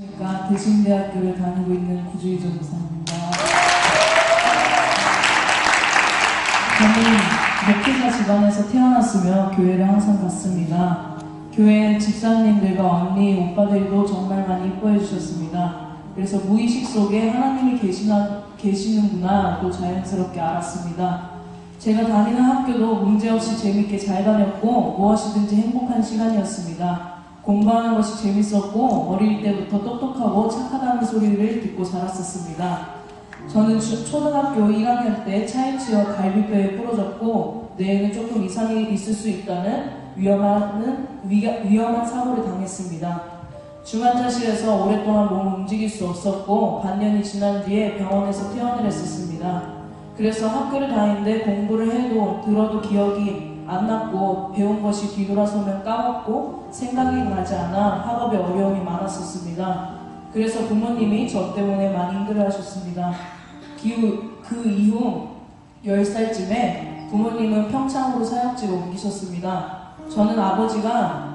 그러니까 대신대학교를 다니고 있는 구주희 전도사입니다. 저는 목회자 집안에서 태어났으며 교회를 항상 갔습니다. 교회 집사님들과 언니, 오빠들도 정말 많이 이뻐해 주셨습니다. 그래서 무의식 속에 하나님이 계시나, 계시는구나 또 자연스럽게 알았습니다. 제가 다니는 학교도 문제없이 재밌게 잘 다녔고 무엇이든지 행복한 시간이었습니다. 공부하는 것이 재밌었고 어릴 때부터 똑똑하고 착하다는 소리를 듣고 자랐었습니다. 저는 주- 초등학교 1학년 때 차인치와 갈비뼈에 부러졌고 뇌에는 조금 이상이 있을 수 있다는 위험한, 위- 위험한 사고를 당했습니다. 중환자실에서 오랫동안 몸을 움직일 수 없었고 반년이 지난 뒤에 병원에서 퇴원을 했었습니다. 그래서 학교를 다니는데 공부를 해도 들어도 기억이 안 났고 배운 것이 뒤돌아서면 까먹고 생각이 나지 않아 학업에 어려움이 많았었습니다. 그래서 부모님이 저 때문에 많이 힘들어하셨습니다. 그 이후 10살쯤에 부모님은 평창으로 사역지로 옮기셨습니다. 저는 아버지가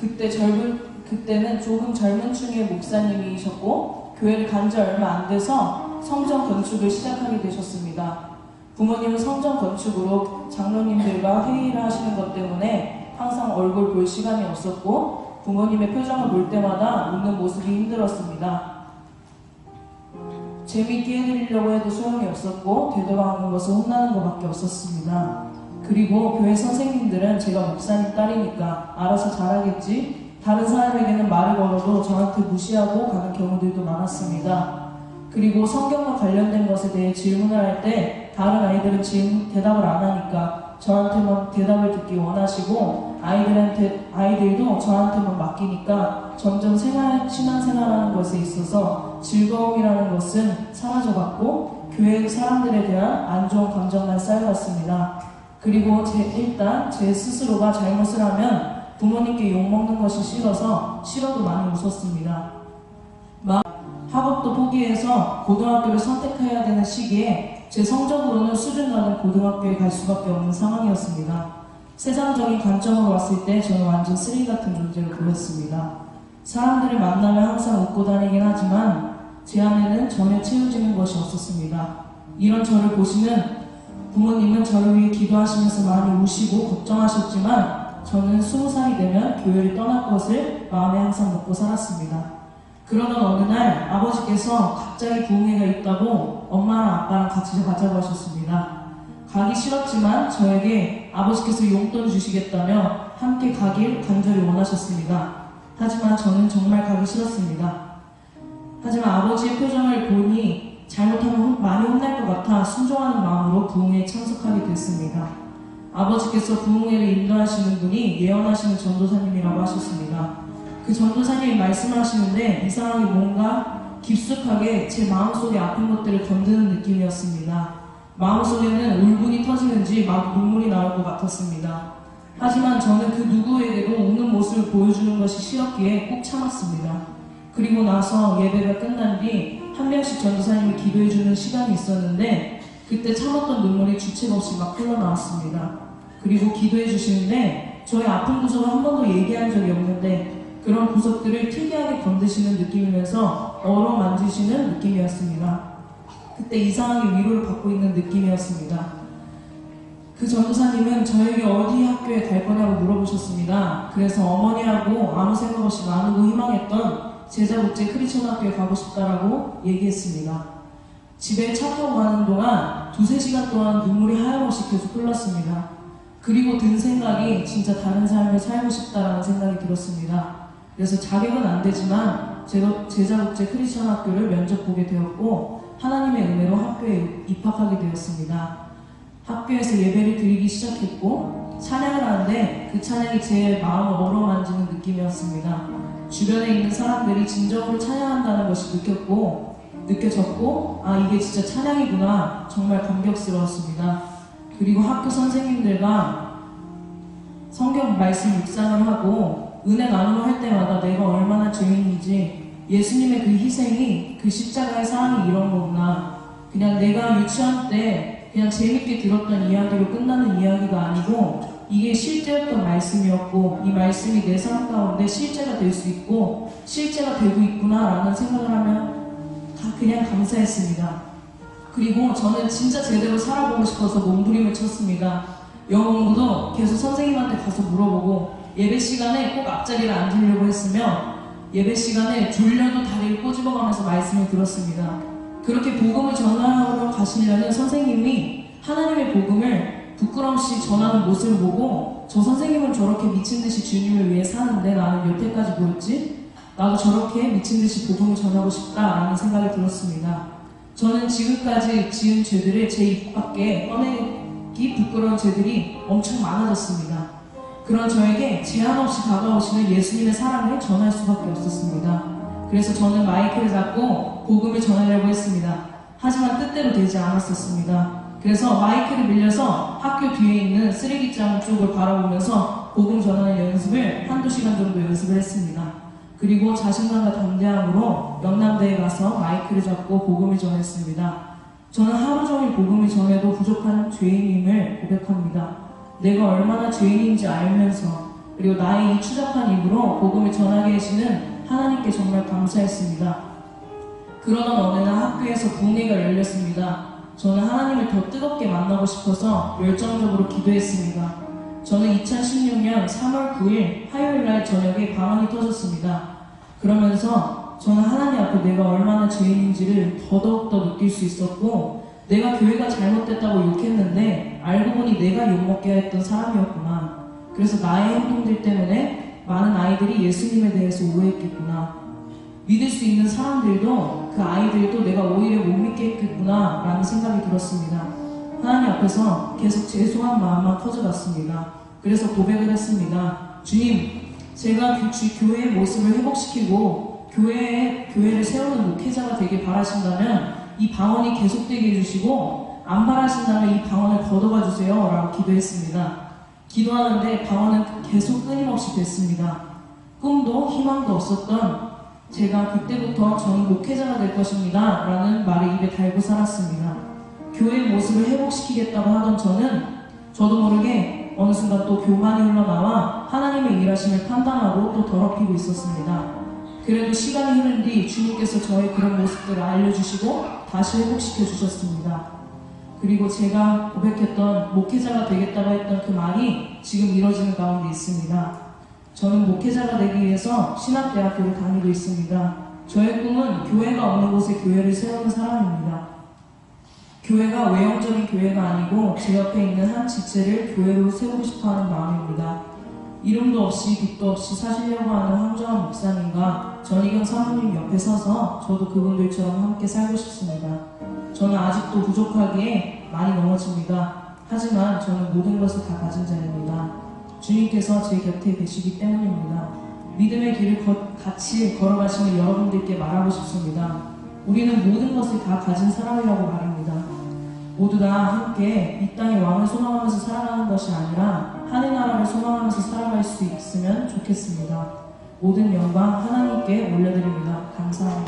그때 젊은 그때는 조금 젊은 층의 목사님이셨고 교회를 간 지 얼마 안 돼서 성전 건축을 시작하게 되셨습니다. 부모님은 성전 건축으로 장로님들과 회의를 하시는 것 때문에 항상 얼굴 볼 시간이 없었고 부모님의 표정을 볼 때마다 웃는 모습이 힘들었습니다. 재미있게 해드리려고 해도 소용이 없었고 되돌아오는 것은 혼나는 것밖에 없었습니다. 그리고 교회 선생님들은 제가 목사님 딸이니까 알아서 잘하겠지 다른 사람에게는 말을 걸어도 저한테 무시하고 가는 경우들도 많았습니다. 그리고 성경과 관련된 것에 대해 질문을 할때 다른 아이들은 질문, 대답을 안 하니까 저한테만 대답을 듣기 원하시고 아이들한테 아이들도 저한테만 맡기니까 점점 생활 신앙생활하는 것에 있어서 즐거움이라는 것은 사라져갔고 교회 사람들에 대한 안 좋은 감정만 쌓여왔습니다. 그리고 제, 일단 제 스스로가 잘못을 하면 부모님께 욕먹는 것이 싫어서 싫어도 많이 웃었습니다. 막 학업도 포기해서 고등학교를 선택해야 되는 시기에 제 성적으로는 수준 낮은 고등학교에 갈 수밖에 없는 상황이었습니다. 세상적인 관점으로 봤을 때 저는 완전 쓰레기 같은 존재로 보였습니다. 사람들을 만나면 항상 웃고 다니긴 하지만 제 안에는 전혀 채워지는 것이 없었습니다. 이런 저를 보시는 부모님은 저를 위해 기도하시면서 많이 우시고 걱정하셨지만 저는 스무 살이 되면 교회를 떠날 것을 마음에 항상 먹고 살았습니다. 그러던 어느 날 아버지께서 갑자기 부흥회가 있다고 엄마랑 아빠랑 같이 가자고 하셨습니다. 가기 싫었지만 저에게 아버지께서 용돈 주시겠다며 함께 가길 간절히 원하셨습니다. 하지만 저는 정말 가기 싫었습니다. 하지만 아버지의 표정을 보니 잘못하면 혼- 많이 혼날 것 같아 순종하는 마음으로 부흥회에 참석하게 됐습니다. 아버지께서 부흥회를 인도하시는 분이 예언하시는 전도사님이라고 하셨습니다. 그 전도사님이 말씀을 하시는데 이상하게 뭔가 깊숙하게 제 마음속에 아픈 것들을 건드는 느낌이었습니다. 마음속에는 울분이 터지는지 막 눈물이 나올 것 같았습니다. 하지만 저는 그 누구에게도 우는 모습을 보여주는 것이 싫었기에 꾹 참았습니다. 그리고 나서 예배가 끝난 뒤 한 명씩 전도사님이 기도해주는 시간이 있었는데 그때 참았던 눈물이 주책 없이 막 흘러나왔습니다. 그리고 기도해 주시는데 저의 아픈 구석을 한 번도 얘기한 적이 없는데 그런 구석들을 특이하게 건드시는 느낌이면서 어루 만지시는 느낌이었습니다. 그때 이상하게 위로를 받고 있는 느낌이었습니다. 그 전도사님은 저에게 어디 학교에 갈 거냐고 물어보셨습니다. 그래서 어머니하고 아무 생각 없이 나누고 희망했던 제자국제 크리스천 학교에 가고 싶다라고 얘기했습니다. 집에 차 타고 가는 동안 두세 시간 동안 눈물이 하염없이 계속 흘렀습니다. 그리고 든 생각이 진짜 다른 삶을 살고 싶다라는 생각이 들었습니다. 그래서 자격은 안 되지만 제자국제 크리스천 학교를 면접 보게 되었고 하나님의 은혜로 학교에 입학하게 되었습니다. 학교에서 예배를 드리기 시작했고 찬양을 하는데 그 찬양이 제 마음을 어루만지는 느낌이었습니다. 주변에 있는 사람들이 진정으로 찬양한다는 것이 느꼈고 느껴졌고 아 이게 진짜 찬양이구나 정말 감격스러웠습니다. 그리고 학교 선생님들과 성경 말씀 묵상을 하고 은혜 나눔을 할 때마다 내가 얼마나 죄인인지 예수님의 그 희생이 그 십자가의 사랑이 이런 거구나 그냥 내가 유치원 때 그냥 재밌게 들었던 이야기로 끝나는 이야기가 아니고 이게 실제였던 말씀이었고 이 말씀이 내 삶 가운데 실제가 될 수 있고 실제가 되고 있구나라는 생각을 하면 다 그냥 감사했습니다. 그리고 저는 진짜 제대로 살아보고 싶어서 몸부림을 쳤습니다. 영어 공부도 계속 선생님한테 가서 물어보고 예배 시간에 꼭 앞자리를 앉으려고 했으며 예배 시간에 졸려도 다리를 꼬집어가면서 말씀을 들었습니다. 그렇게 복음을 전하러 가시려는 선생님이 하나님의 복음을 부끄럼 없이 전하는 모습을 보고 저 선생님은 저렇게 미친 듯이 주님을 위해 사는데 나는 여태까지 뭐였지? 나도 저렇게 미친 듯이 복음을 전하고 싶다라는 생각이 들었습니다. 저는 지금까지 지은 죄들을 제 입 밖에 꺼내기 부끄러운 죄들이 엄청 많아졌습니다. 그런 저에게 제한 없이 다가오시는 예수님의 사랑을 전할 수밖에 없었습니다. 그래서 저는 마이크를 잡고 복음을 전하려고 했습니다. 하지만 뜻대로 되지 않았었습니다. 그래서 마이크를 빌려서 학교 뒤에 있는 쓰레기장 쪽을 바라보면서 복음 전하는 연습을 한두 시간 정도 연습을 했습니다. 그리고 자신감과 담대함으로 영남대에 가서 마이크를 잡고 복음을 전했습니다. 저는 하루 종일 복음을 전해도 부족한 죄인임을 고백합니다. 내가 얼마나 죄인인지 알면서 그리고 나의 이 추잡한 입으로 복음을 전하게 하시는 하나님께 정말 감사했습니다. 그러던 어느 날 학교에서 국내가 열렸습니다. 저는 하나님을 더 뜨겁게 만나고 싶어서 열정적으로 기도했습니다. 저는 2016년 3월 9일 화요일 날 저녁에 방언이 터졌습니다. 그러면서 저는 하나님 앞에 내가 얼마나 죄인인지를 더더욱더 느낄 수 있었고 내가 교회가 잘못됐다고 욕했는데 알고 보니 내가 욕먹게 했던 사람이었구나. 그래서 나의 행동들 때문에 많은 아이들이 예수님에 대해서 오해했겠구나. 믿을 수 있는 사람들도 그 아이들도 내가 오히려 못 믿게 했겠구나 라는 생각이 들었습니다. 하나님 앞에서 계속 죄송한 마음만 커져갔습니다. 그래서 고백을 했습니다. 주님, 제가 교- 주- 교회의 모습을 회복시키고 교회에, 교회를 세우는 목회자가 되길 바라신다면 이 방언이 계속되게 해주시고 안 바라신다면 이 방언을 걷어가 주세요 라고 기도했습니다. 기도하는데 방언은 계속 끊임없이 됐습니다. 꿈도 희망도 없었던 제가 그때부터 저는 목회자가 될 것입니다. 라는 말을 입에 달고 살았습니다. 교회의 모습을 회복시키겠다고 하던 저는 저도 모르게 어느 순간 또 교만이 흘러나와 하나님의 일하심을 판단하고 또 더럽히고 있었습니다. 그래도 시간이 흐른 뒤 주님께서 저의 그런 모습들을 알려주시고 다시 회복시켜 주셨습니다. 그리고 제가 고백했던 목회자가 되겠다고 했던 그 말이 지금 이뤄지는 가운데 있습니다. 저는 목회자가 되기 위해서 신학대학교를 다니고 있습니다. 저의 꿈은 교회가 없는 곳에 교회를 세우는 사람입니다. 교회가 외형적인 교회가 아니고 제 옆에 있는 한 지체를 교회로 세우고 싶어 하는 마음입니다. 이름도 없이 빛도 없이 사시려고 하는 황정한 목사님과 전희경 사모님 옆에 서서 저도 그분들처럼 함께 살고 싶습니다. 저는 아직도 부족하기에 많이 넘어집니다. 하지만 저는 모든 것을 다 가진 자입니다. 주님께서 제 곁에 계시기 때문입니다. 믿음의 길을 거- 같이 걸어가시는 여러분들께 말하고 싶습니다. 우리는 모든 것을 다 가진 사람이라고 말합니다. 모두 다 함께 이 땅의 왕을 소망하면서 살아가는 것이 아니라 하늘 나라를 소망하면서 살아갈 수 있으면 좋겠습니다. 모든 영광 하나님께 올려드립니다. 감사합니다.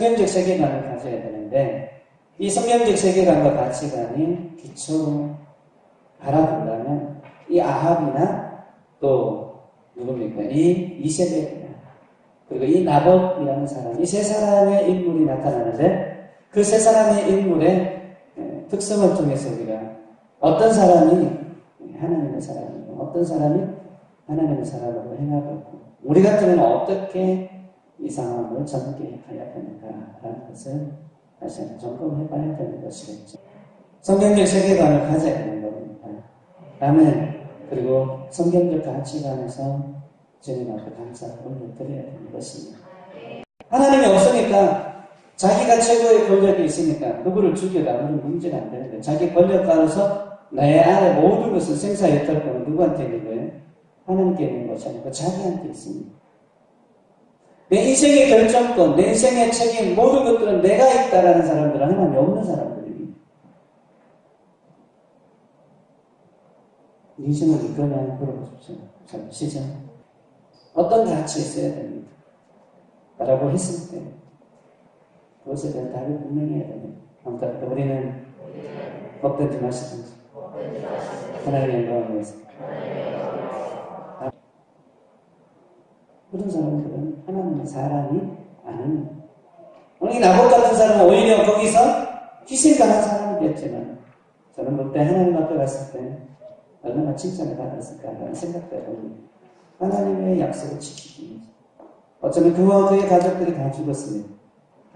성경적 세계관을 가져야 되는데 이 성경적 세계관과 가치관이 기초로 알아본다면 이 아합이나 또 누굽니까? 이 이세벨이나 그리고 이 나봇이라는 사람 이 세 사람의 인물이 나타나는데 그 세 사람의 인물의 에, 특성을 통해서 우리가 어떤 사람이 하나님의 사람이고 어떤 사람이 하나님의 사람으로 행하고 우리 같으면 어떻게 이 상황을 전개해야 되는가라는 것을 다시 한번 점검해 봐야 되는 것이겠죠. 성경적 세계관을 가져야 되는 겁니다. 아멘. 그리고 성경적 가치관에서 주님 앞에 감사를 올려드려야 되는 것입니다. 하나님이 없으니까 자기가 최고의 권력이 있으니까 누구를 죽여라 그런 문제가 안 되는데 자기 권력 가로서 내 안에 모든 것을 생사했던 거는 누구한테 있는 거예요? 하나님께 있는 것이 아니고 자기한테 있습니다. 내 인생의 결정권, 내 인생의 책임, 모든 것들은 내가 있다라는 사람들은 하나님이 없는 사람들입니다. 인생을 이끌면 물어보십시오. 참, 시작. 어떤 가치에 써야 됩니다. 라고 했을 때, 그것에 대한 답이 분명해야 됩니다. 아무튼 우리는 먹든지 마시든지 하나님의 영광을 위해서 그런 사람들은 하나님의 사람이 아닙니다. 오늘 이 나봇 같은 사람은 오히려 거기서 희생당한 사람이었지만 저는 그때 하나님 앞에 갔을 때 얼마나 칭찬을 받았을까라는 생각도 해봅니다. 하나님의 약속을 지키기 위해서. 어쩌면 그와 그의 가족들이 다 죽었습니다.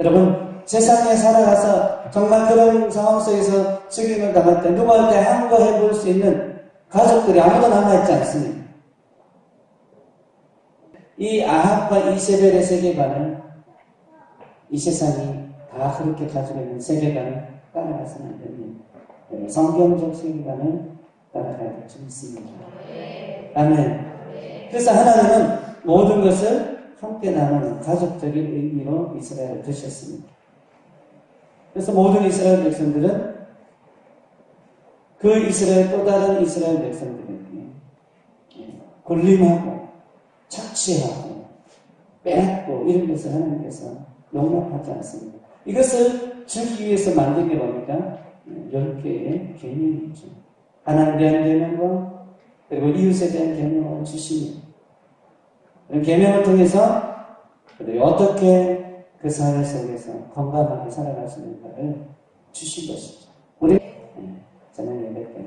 여러분 세상에 살아가서 정말 그런 상황 속에서 죽임을 당할 때 누구한테 항거해 볼 수 있는 가족들이 아무도 남아있지 않습니다. 이 아합과 이세벨의 세계관을 이 세상이 다 그렇게 가지고 있는 세계관을 따라가서는 안 됩니다. 네, 성경적 세계관을 따라가야 될줄 믿습니다. 아멘. 그래서 하나님은 모든 것을 함께 나누는 가족적인 의미로 이스라엘을 두셨습니다. 그래서 모든 이스라엘 백성들은 그 이스라엘 또 다른 이스라엘 백성들에게 군림하고 착취하고 빼앗고 이런 것을 하나님께서 용납하지 않습니다. 이것을 주기 위해서 만든 게 뭡니까? 10개의 개념이 있죠. 하나님에 대한 개념과 그리고 이웃에 대한 개념을 주십니다. 개념을 통해서 어떻게 그 사회 속에서 건강하게 살아갈 수 있는가를 주신 것이죠. 우리 저녁 예배 때